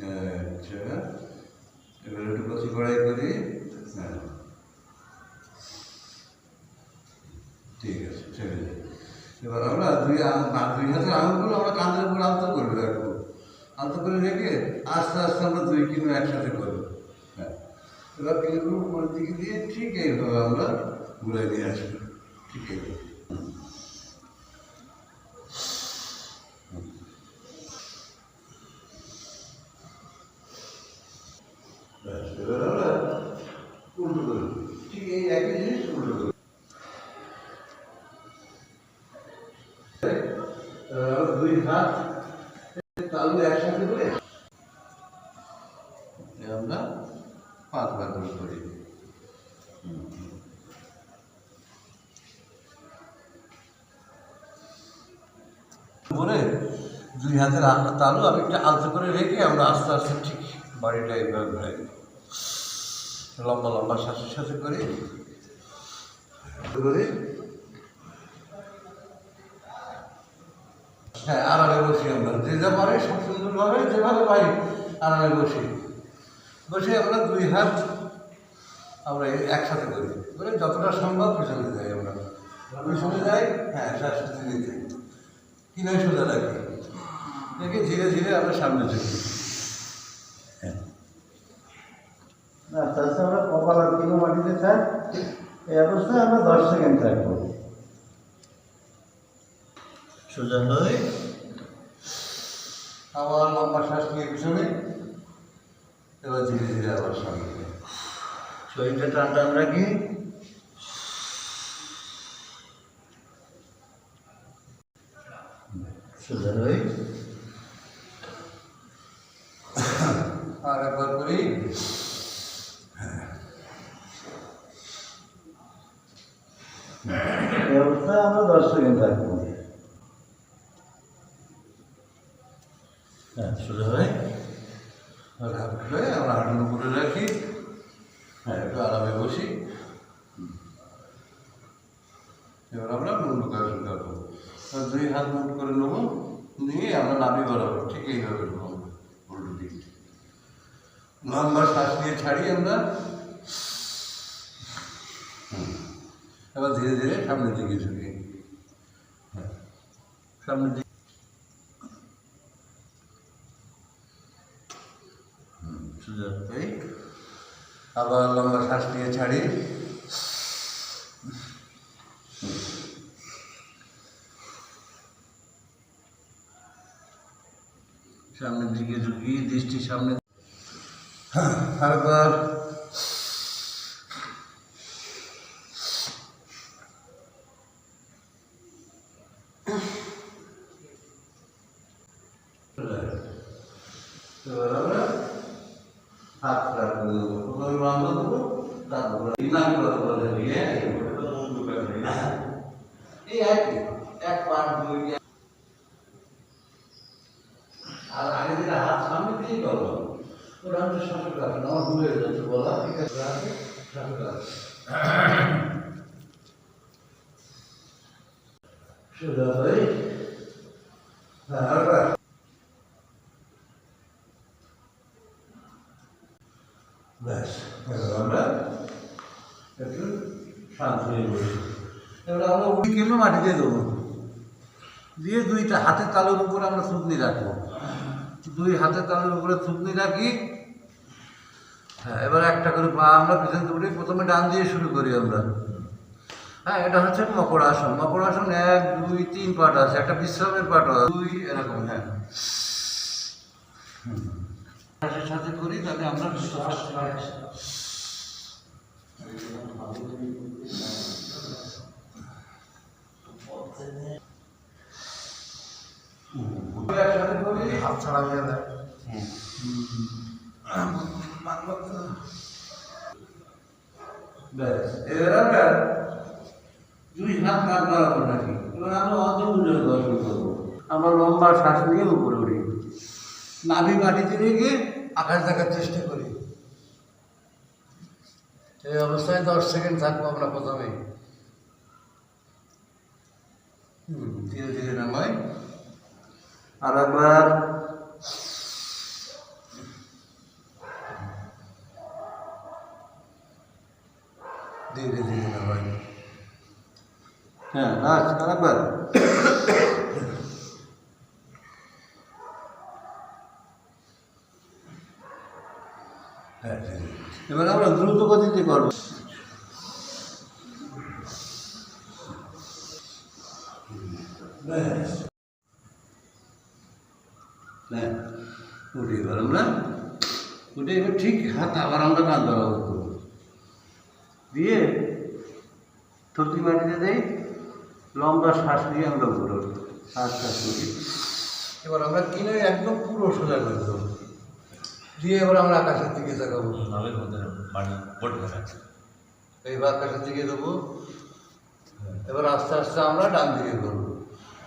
আচ্ছা এবার একটু কচি কড়াই করি। হ্যাঁ ঠিক আছে ছেড়ে দিই এবার আমরা দুই দুই হাতের আঙুলগুলো আমরা কাঁধের উপর আলতো করে রাখব আলতো করে রেখে আস্তে আস্তে আমরা দুই কিলো একসাথে করব হ্যাঁ এবার কিলোগুলো উপরের দিকে দিয়ে ঠিক এইভাবে আমরা ঘুরে নিয়ে আসব ঠিক এইভাবে ব্যাস, এবার আমরা উল্টো করে দিই। ঠিক এই একই জিনিস উল্টো করে আহ, দুই হাত, তালু একসাথে করে আমরা পাঁচ ভাগ করে করি করে দুই হাতের তালু আমি একটা আলতো করে রেখে আমরা আস্তে আস্তে ঠিক বাড়িটা এইভাবে ঘুরাই। লম্বা লম্বা শ্বাসের সাথে করি। করে হ্যাঁ আরামে বসি আমরা। যে যা পারে সব সুন্দরভাবে যেভাবে পারি আরামে বসি। বসে আমরা দুই হাত আমরা একসাথে করি। করে যতটা সম্ভব পিছনে যাই আমরা। পিছনে যাই হ্যাঁ শ্বাস নিতে কিনে সোজা রাখি রেখে ধীরে ধীরে আমরা সামনে চলি। না তাছাড়া আমরা কপাল আর কিলো মাটিতে থাক এই অবস্থায় আমরা দশ সেকেন্ড থাকব সোজা হয়ে আবার লম্বা শ্বাস নিয়ে পিছনে। এবার ধীরে ধীরে আবার সামনে শরীরটা টান টান রাখি। সোজা হয়ে আর একবার করি। আমরা দশ সেকেন্ড থাকব হ্যাঁ সোজা হয়ে আর হাত ধরে আমরা হাঁটুর উপরে রাখি হ্যাঁ একটু আরামে বসি এবার আমরা মুন্ডু করে করব আর দুই হাত মুন্ডু করে নেব, নিয়ে আমরা নাভি বরাবর ঠিক এইভাবে নেব উল্টো দিক লম্বা শ্বাস নিয়ে ছাড়ি আমরা। এবার ধীরে ধীরে সামনের দিকে ঝুঁকি। সামনের দিকে। আবার লম্বা শ্বাস নিয়ে ছাড়ি। সামনের দিকে ঝুঁকি দৃষ্টি সামনে। হ্যাঁ, এবার হাত রাখব প্রথমে বন্ধ তারপর বলে এক পাঁচ দুই আর আগে হাত সামনে দিয়ে ওটা হচ্ছে শাসক আমার বলা ঠিক আছে শাসক হয়ে আমরা একটু শান্ত হয়ে আমরা মাটিতে দেবো? দিয়ে দুইটা হাতের তালুর উপরে আমরা থুতনি রাখব। দুই হাতের তালুর উপরে থুতনি রাখি। হ্যাঁ এবার একটা করে পা আমরা পিছন থেকে প্রথমে ডান দিয়ে শুরু করি আমরা। হ্যাঁ এটা হচ্ছে মকর আসন। মকর আসন এক, দুই, তিন পাট আছে, একটা বিশ্রামের পাট আছে। দুই, এরকম হ্যাঁ। শ্বাসের সাথে করি, তাহলে আমরা করি হাত ছাড়া হয়ে যায় আমরা লম্বা শ্বাস নিয়ে উপরে উঠি। নাভি মাটিতে রেখে আকাশ দেখার চেষ্টা করি। এই অবস্থায় দশ সেকেন্ড থাকব আমরা প্রথমে। ধীরে ধীরে নামাই। আর একবার ধীরে ধীরে হ্যাঁ নাচ আর একবার হ্যাঁ, এবার আমরা দ্রুত গতিতে করব। এবার ঠিক হাত আবার আমরা কান বরাবর দিয়ে থতি মাটিতে দেই লম্বা শ্বাস দিয়ে আমরা উঠবো। শ্বাস শ্বাস করি এবার আমরা কিনে একদম পুরো সোজা করে দেবো। দিয়ে এবার আমরা আকাশের দিকে তাকাবো। নামের মধ্যে বাড়ি ভোট করা আছে এইবার আকাশের দিকে দেবো। এবার আস্তে আস্তে আমরা ডান দিকে ঘুরবো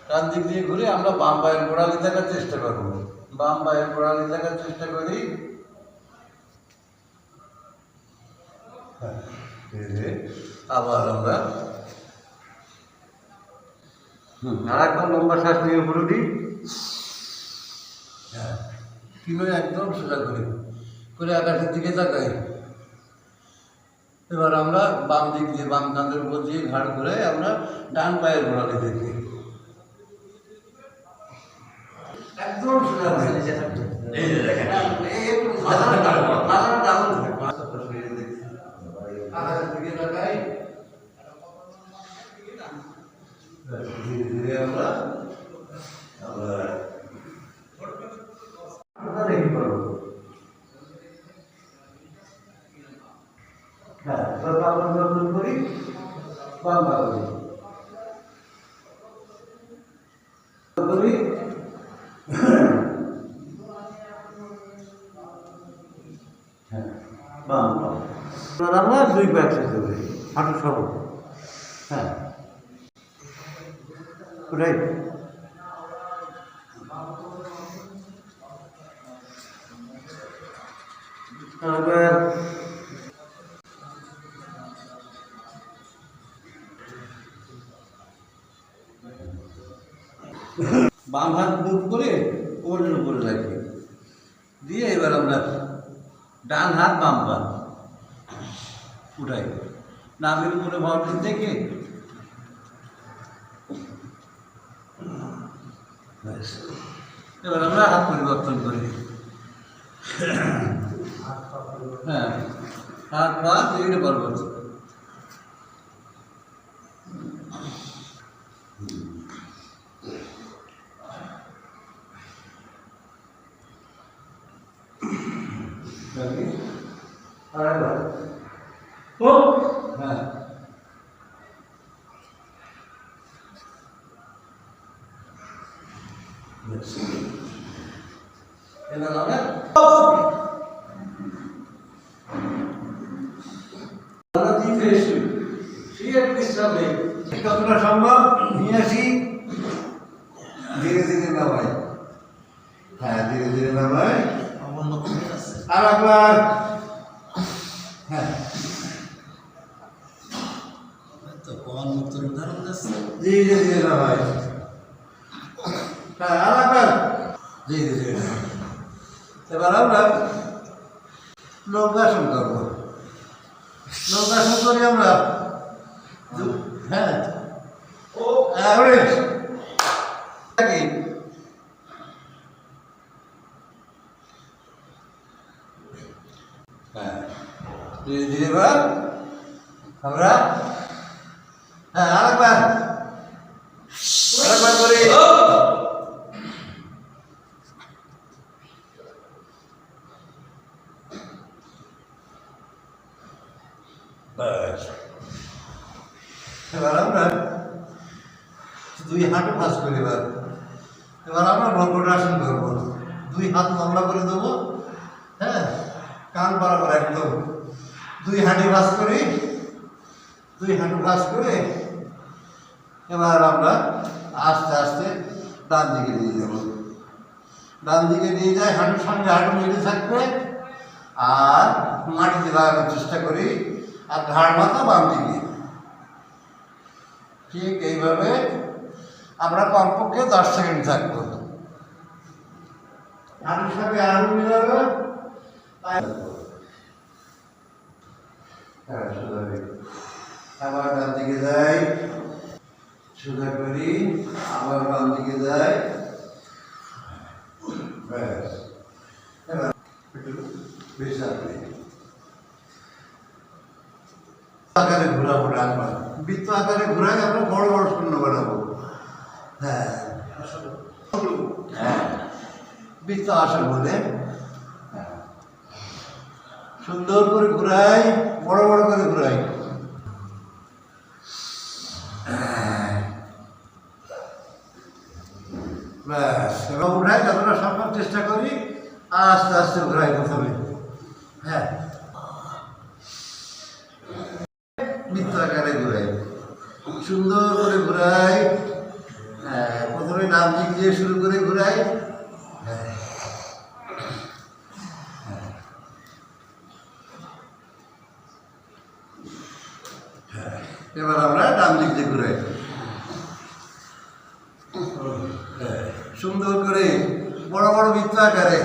ডান দিক দিয়ে ঘুরে আমরা বাম পায়ের গোড়ালি থাকার চেষ্টা করব। বাম পায়ের গোড়ালি দেখার চেষ্টা করি হ্যাঁ, এই যে, আবার আমরা আর একবার লম্বা শ্বাস নিয়ে উপরে উঠি। হ্যাঁ কীভাবে একদম সোজা করি করে আকাশের দিকে তাকাই। এবার আমরা বাম দিক দিয়ে বাম কাঁধের উপর দিয়ে ঘাড় করে আমরা ডান পায়ের গোড়ালি দেখি। একদম সোজা হয়ে এই যে দেখেন। এই একটু মাথাটা ডাউন, মাথাটা ডাউন থাকবে। আকাশের দিকে তাকাই। ধীরে ধীরে আমরা আমরা আমরা রেখে পড়ব হ্যাঁ এবার বাম পরিবর্তন করি বাম পা করি করি হ্যাঁ বাম পা আমরা দুই পা একসাথে করি হাঁটু সব হ্যাঁ। রাইট। এবার বাম হাত মুখ করে ওরের উপরে রাখি। দিয়ে এবার আমরা ডান হাত বাম পা উঠাই। নামের উপরে ভাবটি থেকে। এবার আমরা হাত পরিবর্তন করি। হ্যাঁ হাত পা দুইটা পরিবর্তন আরেকবার ও হ্যাঁ Yes. এবার আমরা আমরা দিতে এসছি শুয়ে বিশ্রাম নেই যতটা সম্ভব নিয়ে আসি ধীরে ধীরে নামাই হ্যাঁ ধীরে ধীরে নামাই আর একবার হ্যাঁ তো প্রমাণ মুক্ত উদাহরণ আছে ধীরে ধীরে নামাই হ্যাঁ আর একবার ধীরে ধীরে নামাই। এবার আমরা নৌকাসন করব নৌকাসন করি আমরা দু- হ্যাঁ। ও অ্যাভারেজ হ্যাঁ। ধীরে ধীরে এবার আমরা হ্যাঁ আরেকবার। আরেকবার করি। ব্যাস। এবার আমরা দুই হাঁটু ভাঁজ করি এবার এবার আমরা ভ্রমণাসন করব দুই হাত লম্বা করে দেবো হ্যাঁ? কান বরাবর একদম। দুই হাঁটি ভাঁজ করি, দুই হাঁটু ভাঁজ করে এবার আমরা আস্তে আস্তে ডান দিকে নিয়ে যাব। ডান দিকে নিয়ে যাই, হাঁটুর সঙ্গে হাঁটু মিলে থাকবে, আর মাটিতে লাগানোর চেষ্টা করি, আর ঘাড় মাথা বাম দিকে। ঠিক এইভাবে আমরা কমপক্ষে দশ সেকেন্ড থাকব। হাঁটুর সঙ্গে হাঁটু মিলাবে। হ্যাঁ। আবার ডান দিকে যাই। সোজা করি, আবার বাম দিকে যাই। ব্যাস। বিশ্রাম করি আকারে ঘোরাবো ডাকবার বৃত্ত আকারে ঘোরাই আমরা বড় বড় শূন্য বানাবো। হ্যাঁ। হ্যাঁ। বৃত্ত আসা বলে। সুন্দর করে ঘুরাই, বড় বড় করে ঘুরাই। ব্যাস এবার উঠাই যতটা সম্ভব চেষ্টা করি, আস্তে আস্তে ঘুরাই প্রথমে হ্যাঁ বৃত্ত আকারে ঘুরাই সুন্দর করে ঘুরাই। হ্যাঁ প্রথমে নাম দিয়ে শুরু করে ঘুরাই। হ্যাঁ। এবার আমরা ডান দিক দিয়ে ঘুরাই। হ্যাঁ, সুন্দর করে বড় বড় বৃত্ত আকারে